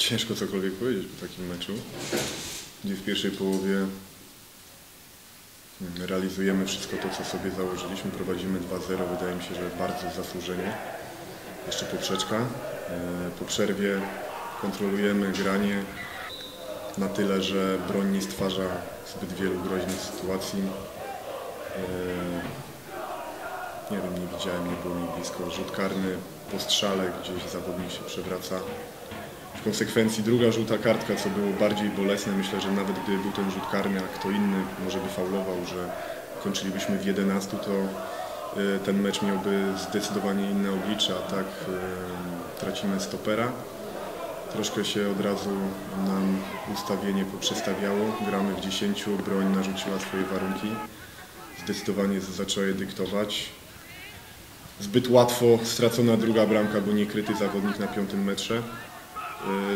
Ciężko cokolwiek powiedzieć po takim meczu, gdzie w pierwszej połowie mm, realizujemy wszystko to, co sobie założyliśmy. Prowadzimy 2-0, wydaje mi się, że bardzo zasłużenie. Jeszcze poprzeczka. E, Po przerwie kontrolujemy granie na tyle, że broń nie stwarza zbyt wielu groźnych sytuacji. E, Nie wiem, nie widziałem, nie było mi blisko. Rzut karny po strzale, gdzieś zawodnik się przewraca. W konsekwencji druga żółta kartka, co było bardziej bolesne. Myślę, że nawet gdyby był ten rzut karny, a kto inny może by faulował, że kończylibyśmy w 11, to e, ten mecz miałby zdecydowanie inne oblicze, a tak e, tracimy stopera. Troszkę się od razu nam ustawienie poprzestawiało. Gramy w 10, broń narzuciła swoje warunki. Zdecydowanie zaczęła je dyktować. Zbyt łatwo stracona druga bramka, bo niekryty zawodnik na piątym metrze.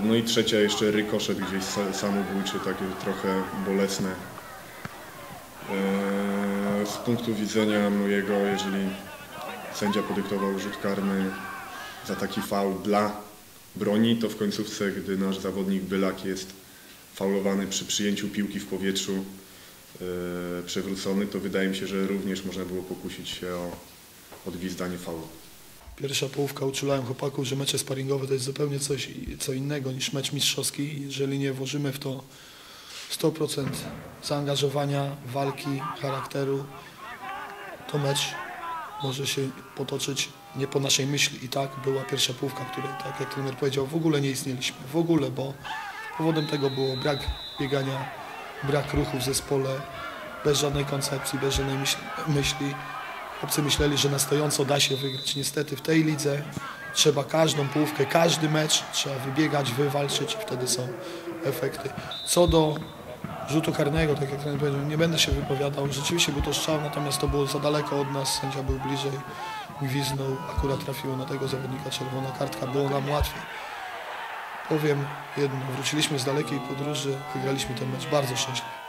No i trzecia jeszcze rykoszet gdzieś sa- samobójczy, takie trochę bolesne. Yy, Z punktu widzenia mojego, jeżeli sędzia podyktował rzut karny za taki faul dla broni, to w końcówce, gdy nasz zawodnik Bylak jest faulowany przy przyjęciu piłki w powietrzu, yy, przewrócony, to wydaje mi się, że również można było pokusić się o odgwizdanie faulu. Pierwsza połówka uczulałem chłopaków, że mecze sparingowe to jest zupełnie coś co innego niż mecz mistrzowski. Jeżeli nie włożymy w to 100% zaangażowania, walki, charakteru, to mecz może się potoczyć nie po naszej myśli. I tak była pierwsza połówka, której, tak jak trener powiedział, w ogóle nie istnieliśmy. W ogóle, bo powodem tego było brak biegania, brak ruchu w zespole, bez żadnej koncepcji, bez żadnej myśli. myśli. Chłopcy myśleli, że na stojąco da się wygrać. Niestety w tej lidze trzeba każdą połówkę, każdy mecz trzeba wybiegać, wywalczyć i wtedy są efekty. Co do rzutu karnego, tak jak powiedział, nie będę się wypowiadał. Rzeczywiście był to strzał, natomiast to było za daleko od nas. Sędzia był bliżej, gwiznął, akurat trafiło na tego zawodnika czerwona kartka, było nam łatwiej. Powiem jedno, wróciliśmy z dalekiej podróży, wygraliśmy ten mecz bardzo szczęśliwie.